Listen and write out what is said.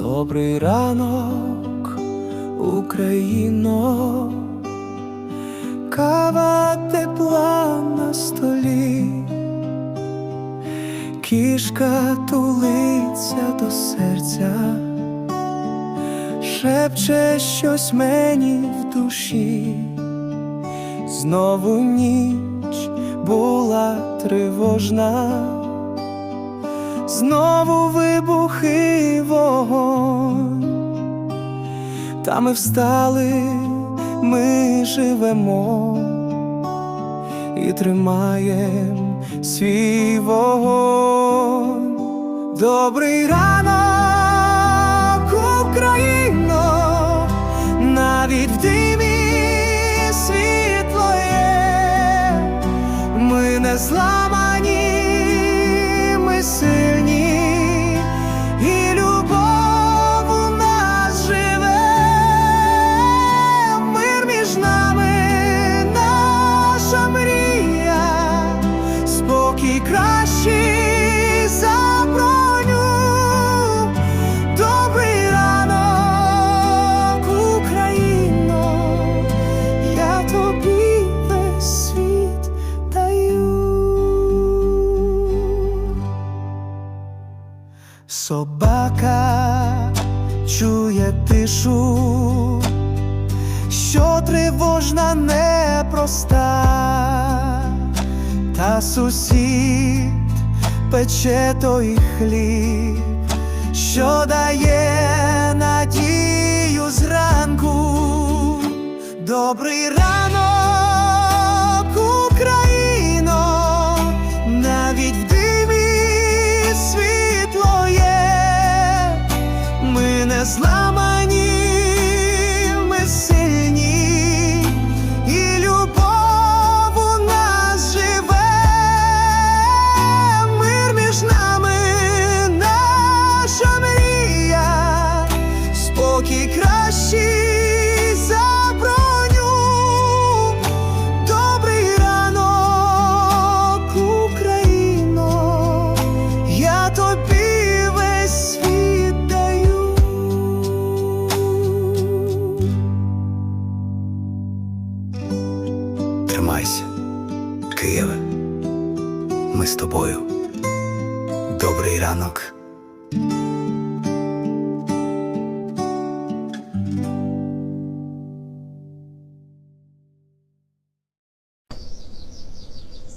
Добрий ранок, Україно, кава тепла на столі, кішка тулиться до серця, шепче щось мені в душі, знову ніч була тривожна. Знову вибухи і вогонь, та ми встали, ми живемо. І тримаєм свій вогонь. Добрий ранок, Україно, навіть в димі світло є, ми не зламані, спокій кращий. Добрий ранок, Україно, я тобі весь світ даю. Собака чує тишу, що тривожна непроста, та сусід пече той хліб, що дає надію зранку. Добрий ранок, тримайся, Києве, ми з тобою. Добрий ранок.